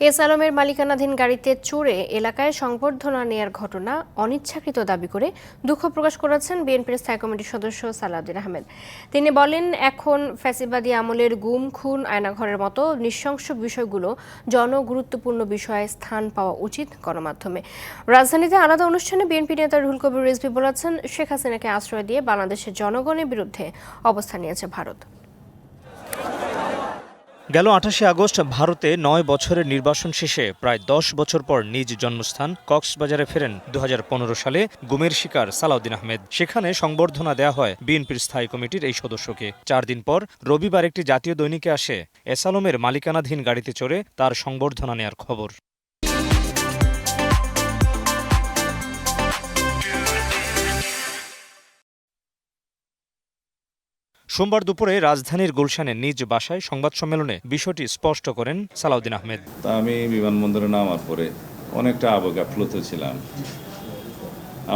S আলমের মালিকানাধীন গাড়িতে চড়ে এলাকায় সংবর্ধনা নেয়ার ঘটনা অনিচ্ছাকৃত দাবি করে দুঃখ প্রকাশ করেছেন বিএনপির স্থায়ী কমিটির সদস্য সালাউদ্দিন আহমেদ। তিনি বলেন, এখন ফ্যাসিবাদী আমলের গুম, খুন, আয়নাঘরের মতো নৃশংস বিষয়গুলো জনগুরুত্বপূর্ণ বিষয়ে স্থান পাওয়া উচিত গণমাধ্যমে। রাজধানীতে আলাদা অনুষ্ঠানে বিএনপি নেতা রুহুল কবির রিজভি বলেছেন, শেখ হাসিনাকে আশ্রয় দিয়ে বাংলাদেশের জনগণের বিরুদ্ধে অবস্থান নিয়েছে ভারত। গেল আঠাশে আগস্ট ভারতে নয় বছরের নির্বাসন শেষে প্রায় দশ বছর পর নিজ জন্মস্থান কক্সবাজারে ফেরেন দু হাজার পনেরো সালে গুমের শিকার সালাউদ্দিন আহমেদ। সেখানে সংবর্ধনা দেয়া হয় বিএনপির স্থায়ী কমিটির এই সদস্যকে। চার দিন পর রবিবার একটি জাতীয় দৈনিকে আসে, এসালমের মালিকানাধীন গাড়িতে চড়ে তার সংবর্ধনা নেয়ার খবর। সোমবার দুপুরে রাজধানীর গুলশানে নিজ বাসায় সংবাদ সম্মেলনে বিষয়টি স্পষ্ট করেন সালাউদ্দিন আহমেদ। তা আমি বিমানবন্দরে নামার পরে অনেকটা আবেগ আপ্লুত ছিলাম।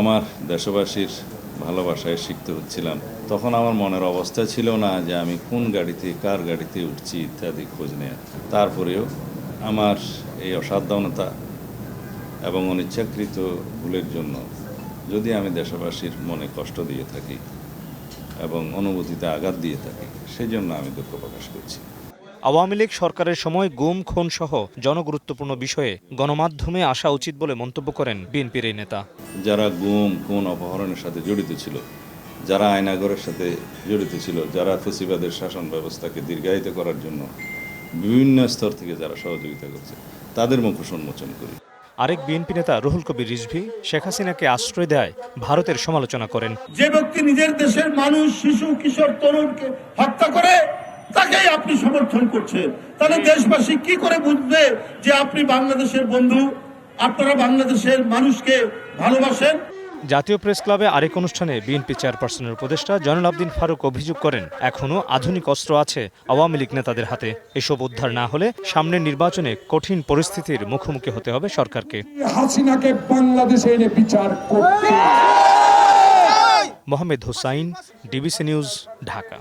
আমার দেশবাসীর ভালোবাসায় সিক্ত হচ্ছিলাম। তখন আমার মনের অবস্থা ছিল না যে আমি কোন গাড়িতে, কার গাড়িতে উঠছি ইত্যাদি খোঁজ নেয়। তারপরেও আমার এই অসাবধানতা এবং অনিচ্ছাকৃত ভুলের জন্য যদি আমি দেশবাসীর মনে কষ্ট দিয়ে থাকি। এবং অনুভূতিতে আঘাত দিয়ে থাকি। সেই জন্য আমি দুঃখ প্রকাশ করছি। আওয়ামী লীগ সরকারের সময় গুম খুন সহ জনগুরুত্বপূর্ণ বিষয়ে গণমাধ্যমে আসা উচিত বলে মন্তব্য করেন বিএনপির এই নেতা। যারা গুম খুন অপহরণের সাথে জড়িত ছিল যারা আয়নাগরের সাথে জড়িত ছিল যারা ফসিবাদের শাসন ব্যবস্থাকে দীর্ঘায়িত করার জন্য বিভিন্ন স্তর থেকে যারা সহযোগিতা করছে তাদের মুখোশ উন্মোচন করি। আরেক বিএনপি নেতা রুহুল কবির রিজভি শেখ হাসিনাকে আশ্রয় দেয় ভারতের সমালোচনা করেন। যে ব্যক্তি নিজের দেশের মানুষ, শিশু, কিশোর, তরুণকে হত্যা করে, তাকেই আপনি সমর্থন করছেন। তাহলে দেশবাসী কি করে বুঝবে যে আপনি বাংলাদেশের বন্ধু? আপনারা বাংলাদেশের মানুষকে ভালোবাসেন? জাতীয় প্রেস ক্লাবে আরেক অনুষ্ঠানে বিএনপি চেয়ারপারসনের উপদেষ্টা জয়নুল আবদিন ফারুক অভিযোগ করেন এখনও আধুনিক অস্ত্র আছে আওয়ামী লীগ নেতাদের হাতে। এসব উদ্ধার না হলে সামনের নির্বাচনে কঠিন পরিস্থিতির মুখোমুখি হতে হবে সরকারকে। হাসিনাকে বাংলাদেশে এনে বিচার করতে মোহাম্মদ হোসাইন ডিবিসি নিউজ ঢাকা।